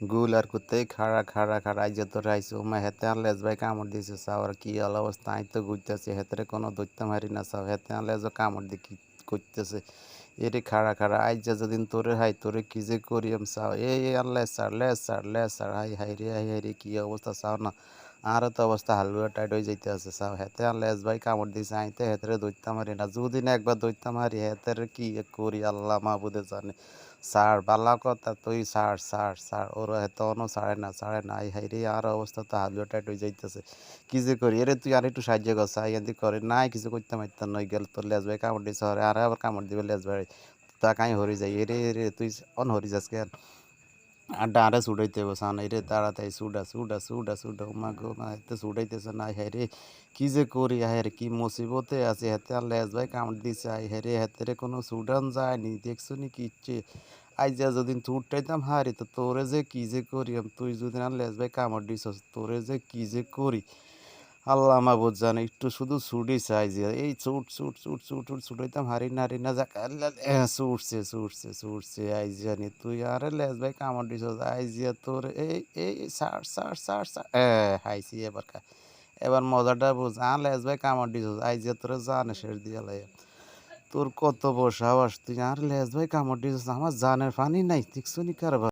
গুল আর কুত্তেই খাড়া খাড়া খাড়া, আইজে তো রাইছে ওমা হেতে আর লেজ ভাই কামড় দিছে সাও কি অল অবস্থা? আই তো গুজতেছে হেতরে কোনো দৈত্য মারি না সাও হেতে আর লেজ কামড় দি কি করতেছে। এরে খাড়া খাড়া, আইজা যদিন তোরে হাই, তোরে কি যে করি আম সাও এ আর লেজ সার লে সার লে সার। হাই হাই রে, হাই হাই রে, কি অবস্থা? সাও না। আরও তো অবস্থা হালুয়া টাইট হয়ে যাইতে আছে সাও হেতে আর লেজ ভাই কামড় দিছে, আইতে হেতেরে দৈত্য মারি না যদি একবার দৈত্য মারি, হেতেরে কি করি আল্লাহ মাহবুদে জানে। সার বালা কথা তুই সার সার সার ওরা এত অন সারে না সারে না হাই রে, আর অবস্থা তো হালুয়া টাইট হয়ে যাইতেছে। কি যে করি, এরে তুই আর একটু সাহায্য কর সাই এদি করে, নাই কিছু করতে পারতাম নই গেল তোর লেজ ভাই কামড় দিছে হরে আর আবার কামড় দিবে লেজ ভাই তা কাই হরি যাই, এরে এরে, তুই অন হরি যাস কেন? আর আরে ছুটাইতে হবে সান রে তাড়াতাড়ি ছুটা ছুটা ছুটা ছুটা মা গো মা এতে ছুটাইতেছে না হ্যাঁ রে কি যে করি হ্যাঁ রে কি মুসিবতে আছে হেতে আর লেজ ভাই কামড় দিছে আই হেরে হেতে রে কোনো ছুটান যায়নি দেখছ নি কি ইচ্ছে আই যা যদি ছুটাইতাম হারি তো তোরে যে কি যে করি তুই যদি না লেজ ভাই কামড় দিছস তোরে যে কি যে করি আল্লাহ মাহবুদ জানে, একটু শুধু ছুটি চাই যে, এই চুট চুট চুট চুট চুট ছুটাইতাম হারি না হারি না, যাক ছুটছে ছুটছে ছুটছে আই জানি তুই আরে লেজ ভাই, কামড় দিছস আই জিয়া তোর, এই এই, সার সার সার সার হাইছি এবার খা, এবার মজাটা বুঝ আ লেজ ভাই, কামড় দিছস আই জিয়া তোর জানে শেষ দিয়া লাই তোর কত বড় সাহস, তুই আর লেজ ভাই, কামড় দিছস আমার জানের পানি নাই, দেখছ নি কারবার?